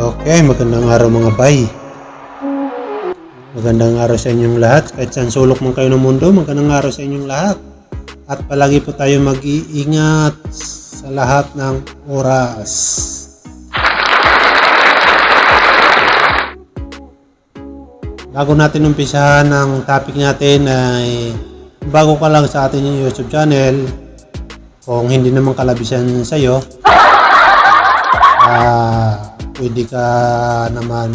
Okay, magandang araw mga bay. Magandang araw sa inyong lahat. Kahit saan sulok man kayo ng mundo, magandang araw sa inyong lahat. At palagi po tayo mag-iingat sa lahat ng oras. Bago natin umpisahan ang topic natin ay bago ka lang sa ating YouTube channel, kung hindi naman kalabisan sa iyo, ah pwede ka naman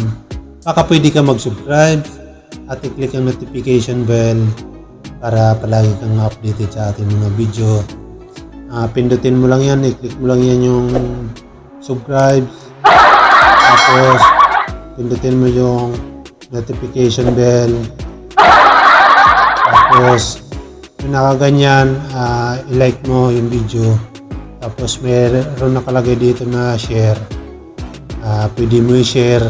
baka pwede ka mag-subscribe at i-click ang notification bell para palagi kang updated sa ating mga video. Ah, pindutin mo lang yan, i-click mo lang yan yung subscribe. Tapos, pindutin mo yung notification bell. Tapos, yung nakaganyan, ah, i-like mo yung video. Tapos, mayroon nakalagay dito na share. Ah, pwede mo i-share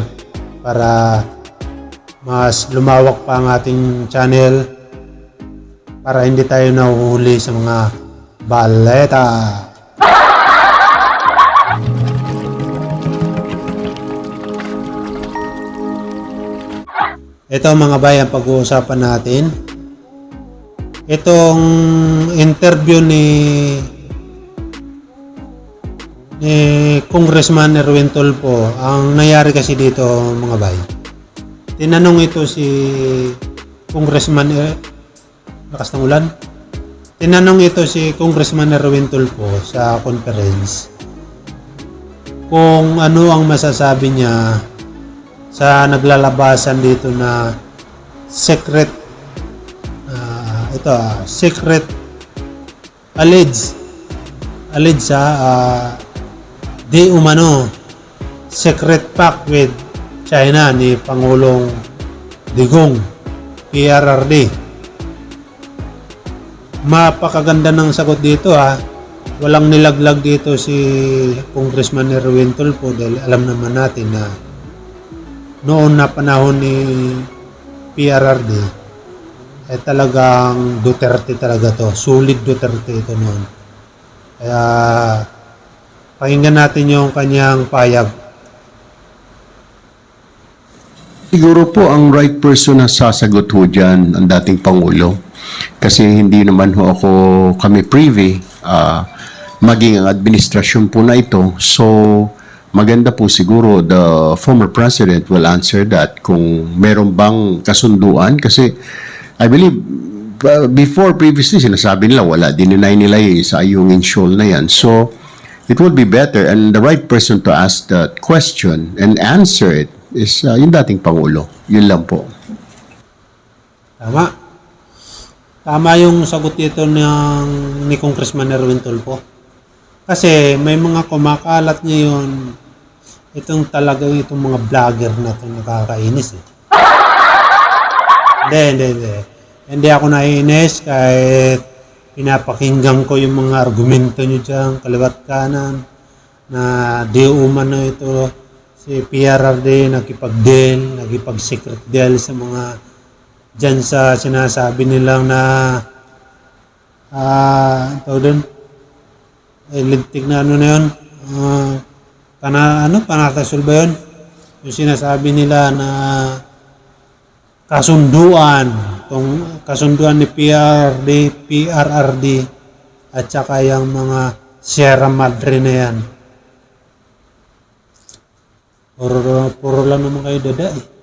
para mas lumawak pa ang ating channel para hindi tayo nahuhuli sa mga baleta. Ito mga bayan pag-uusapan natin. Itong interview ni ni Congressman Erwin Tulfo, ang nangyari kasi dito mga bay. Tinanong ito si Congressman er, lakas ng ulan. Tinanong ito si Congressman Erwin Tulfo sa conference kung ano ang masasabi niya sa naglalabasan dito na secret ah, ito ah, secret alleged alleged sa ah, di umano secret pact with China ni Pangulong Digong PRRD mapakaganda ng sagot dito ha? Walang nilaglag dito si Congressman Erwin Tulfo dahil alam naman natin na noon na panahon ni PRRD ay talagang Duterte talaga to. Sulit Duterte ito noon. Kaya Pakinggan natin yung kanyang payag. Siguro po ang right person na sasagot ho dyan ang dating Pangulo. Kasi hindi naman ho ako kami privy ah, maging ang administrasyon po na ito. So, maganda po siguro the former president will answer that kung meron bang kasunduan. Kasi I believe uh, before previously sinasabi nila wala, dininay nila eh, sa Ayungin Shoal na yan. So, it would be better and the right person to ask that question and answer it is uh, yung dating Pangulo. Yun lang po. Tama. Tama yung sagot dito ng ni Congressman Erwin Tulfo. Kasi may mga kumakalat ngayon itong talagang itong mga vlogger na itong nakakainis eh. Hindi, hindi, hindi. Hindi ako naiinis kahit pinapakinggan ko yung mga argumento nyo dyan, kaliwat kanan, na di umano ito si PRRD nagkipag-deal, nagkipag-secret deal sa mga dyan sa sinasabi nilang na ah ito doon eh, lintik na ano na yun? Ah, pana, ano, panatasol ba yun? Yung sinasabi nila na kasunduan tong kasunduan ni PRD PRRD at saka yung mga Sierra Madre na yan puro, puro lang naman kayo dada eh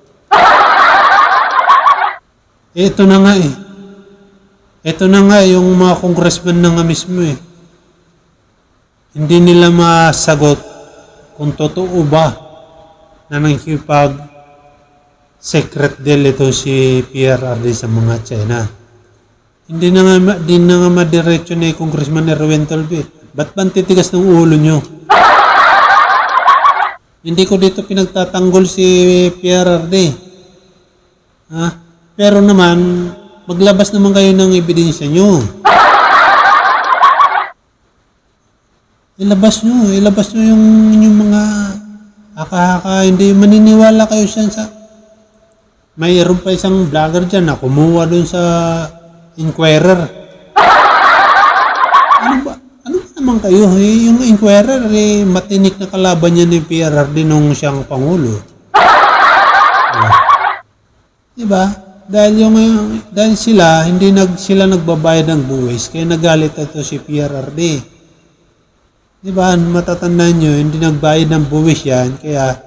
ito na nga eh. Ito na nga yung mga congressman na nga mismo eh. Hindi nila masagot kung totoo ba na nakikipag secret deal ito si PRRD sa mga China. Hindi na nga, di na nga madiretso ni Congressman Erwin Tolbe. Ba't ba titigas ng ulo nyo? Hindi ko dito pinagtatanggol si PRRD. Ha? Pero naman, maglabas naman kayo ng ebidensya nyo. Ilabas nyo, ilabas nyo yung inyong mga haka-haka, hindi maniniwala kayo siya sa... Mayroon pa isang vlogger dyan na kumuha dun sa Inquirer. Ano ba? Ano ba naman kayo. Eh, yung inquirer, eh, matinik na kalaban niya ni PRRD nung siyang Pangulo. Oh. Diba? Dahil yung dahil sila hindi nag sila nagbabayad ng buwis kaya nagalit ito si PRRD. 'Di ba? Matatandaan nyo, hindi nagbayad ng buwis 'yan kaya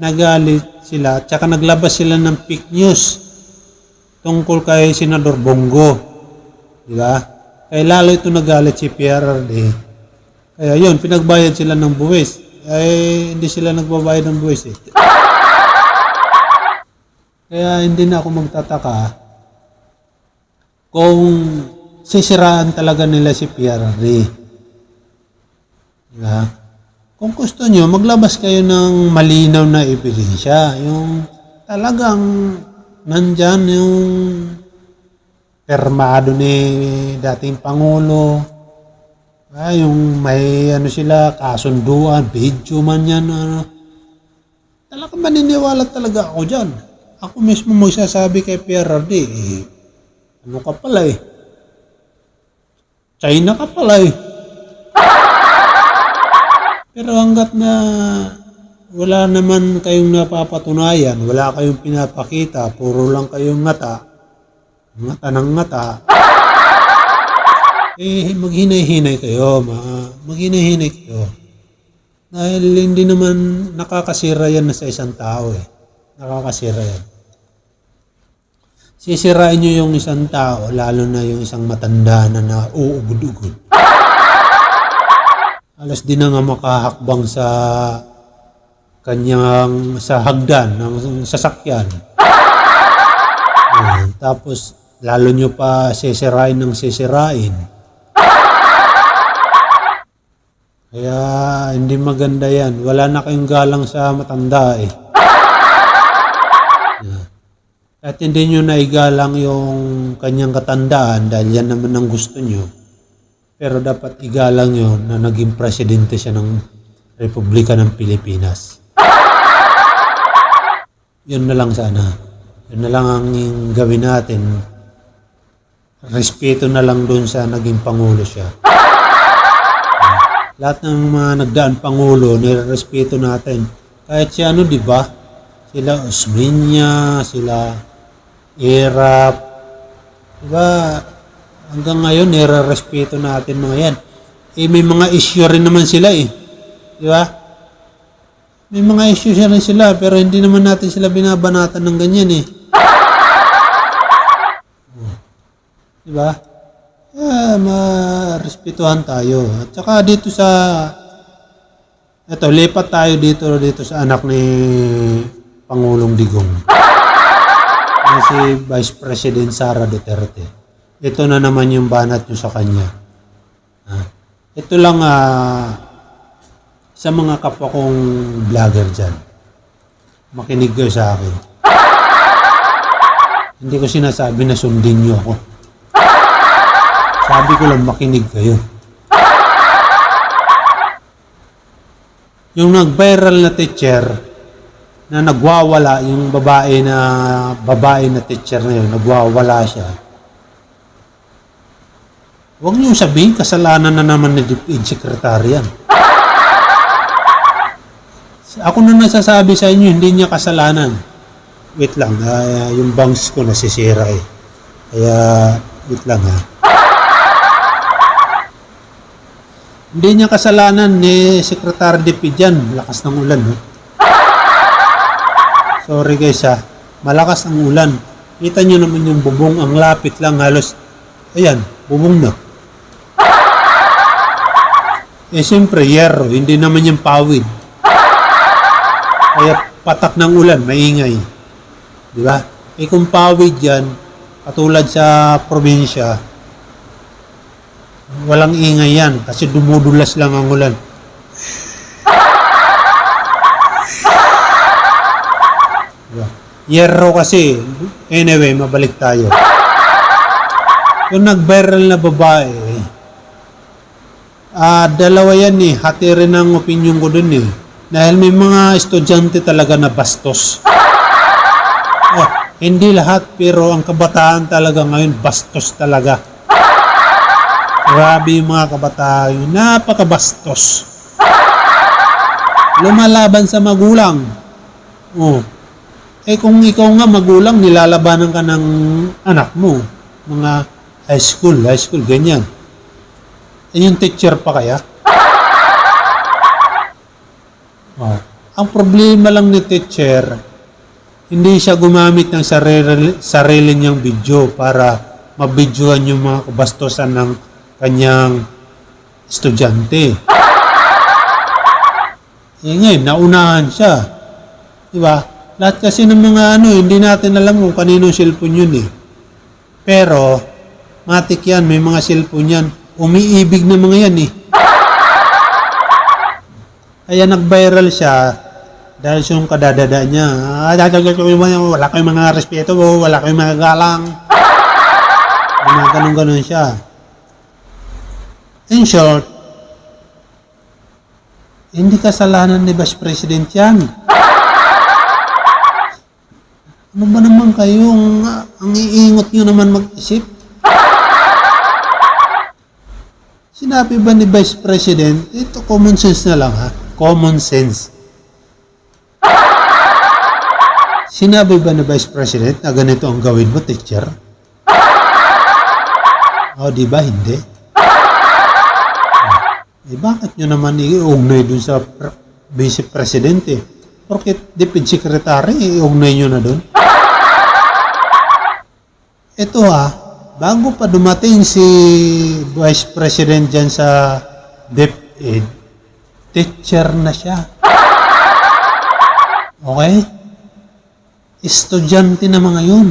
nagalit sila tsaka naglabas sila ng fake news tungkol kay Senador Bongo. 'Di ba? Kaya lalo ito nagalit si PRRD. Kaya yun, pinagbayad sila ng buwis. Eh, hindi sila nagbabayad ng buwis eh. Kaya hindi na ako magtataka kung sisiraan talaga nila si PRD. Diba? Kung gusto nyo, maglabas kayo ng malinaw na ebidensya. Yung talagang nandyan yung permado ni dating Pangulo. Ah, yung may ano sila, kasunduan, video man yan. Ano. Talagang maniniwala talaga ako dyan. Ako mismo magsasabi kay PRRD, eh, ano ka pala eh. China ka pala eh. Pero hanggat na wala naman kayong napapatunayan, wala kayong pinapakita, puro lang kayong ngata, ngata ng ngata, eh maghinay-hinay kayo, ma maghinay-hinay kayo. Dahil hindi naman nakakasira yan na sa isang tao eh. Nakakasira yan. Sisirain nyo yung isang tao, lalo na yung isang matanda na nauugod-ugod. Alas di na nga makahakbang sa kanyang sa hagdan ng sasakyan. Ayan. Tapos lalo nyo pa sisirain ng sisirain. Kaya hindi maganda yan. Wala na kayong galang sa matanda eh. Yeah. At hindi nyo naigalang yung kanyang katandaan dahil yan naman ang gusto nyo. Pero dapat igalang yun na naging presidente siya ng Republika ng Pilipinas. Yun na lang sana. Yun na lang ang gawin natin. Respeto na lang dun sa naging Pangulo siya. Lahat ng mga nagdaan Pangulo, nirespeto natin. Kahit si ano, di ba? Sila Osmeña, sila Irap. Di ba? Hanggang ngayon, nire-respeto natin mga yan. Eh, may mga issue rin naman sila eh. Di ba? May mga issue rin sila, pero hindi naman natin sila binabanatan ng ganyan eh. Di ba? Ah, ma-respetuhan tayo. At saka dito sa Ito, lipat tayo dito dito sa anak ni Pangulong Digong. Si Vice President Sara Duterte. Ito na naman yung banat nyo sa kanya. Ah, ito lang ah, sa mga kapwa kong vlogger dyan. Makinig kayo sa akin. Hindi ko sinasabi na sundin nyo ako. Sabi ko lang makinig kayo. Yung nag-viral na teacher na nagwawala, yung babae na babae na teacher na yun, nagwawala siya. Huwag niyo sabihin, kasalanan na naman ni DepEd Secretary yan. Ako na nasasabi sa inyo, hindi niya kasalanan. Wait lang, ah, yung bangs ko nasisira eh. Kaya, wait lang ha. Hindi niya kasalanan ni Secretary DepEd yan. Lakas ng ulan. No? Sorry guys ha. Malakas ang ulan. Kita nyo naman yung bubong. Ang lapit lang halos. Ayan, bubong na. Eh siyempre, yero. Hindi naman yung pawid. Kaya patak ng ulan, maingay. Di ba? Eh kung pawid yan, katulad sa probinsya, walang ingay yan kasi dumudulas lang ang ulan. Diba? Yero kasi, anyway, mabalik tayo. Yung nag-viral na babae, ah dalawa yan eh, hati rin ang opinion ko dun eh. Dahil may mga estudyante talaga na bastos. Oh, hindi lahat, pero ang kabataan talaga ngayon, bastos talaga. Grabe yung mga kabataan. Napakabastos. Lumalaban sa magulang. Oh. Eh kung ikaw nga magulang, nilalabanan ka ng anak mo. Mga high school, high school, ganyan. Eh yung teacher pa kaya? Oh. Ang problema lang ni teacher, hindi siya gumamit ng sarili, sarili niyang video para mabidyohan yung mga kabastosan ng kanyang estudyante. Eh ngayon, naunahan siya. Di ba? Lahat kasi ng mga ano, hindi natin alam kung kaninong cellphone yun eh. Pero, matik yan, may mga cellphone yan. Umiibig na mga yan eh. Kaya nag-viral siya dahil yung kadadada niya. Ah, wala kayong mga respeto, wala kayong mga galang. Mga ganun-ganun siya. In short, hindi kasalanan ni Vice President yan. Ano ba naman kayong ang iingot nyo naman mag-isip? Sinabi ba ni Vice President, ito common sense na lang ha, common sense. Sinabi ba ni Vice President na ganito ang gawin mo, teacher? O, di ba? Hindi. Eh, bakit nyo naman iugnay dun sa Vice President eh? Porket Deputy Secretary, iugnay nyo na dun? Ito ah, bago pa dumating si Vice President dyan sa DepEd, teacher na siya. Okay? Estudyante na mga yun.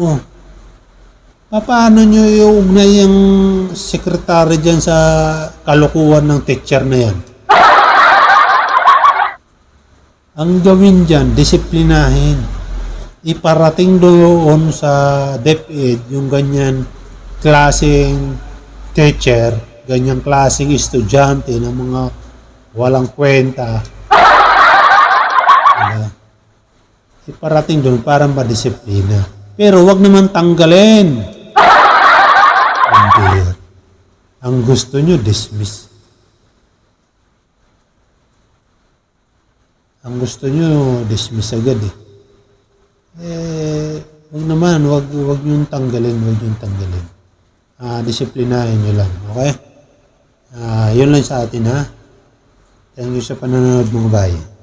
Oh. Paano nyo iugnay yung sekretary dyan sa kalukuhan ng teacher na yan? Ang gawin dyan, disiplinahin. Iparating doon sa DepEd yung ganyan klaseng teacher, ganyang klaseng estudyante ng mga walang kwenta. Diba? Iparating doon para madisiplina. Pero wag naman tanggalin. Ang gusto nyo, dismiss. Ang gusto nyo, dismiss agad eh. Eh, wag naman, wag, wag nyo tanggalin, wag nyo tanggalin. Ah, disiplinahin nyo lang, okay? Ah, yun lang sa atin ha. Thank you sa panonood mga bayan.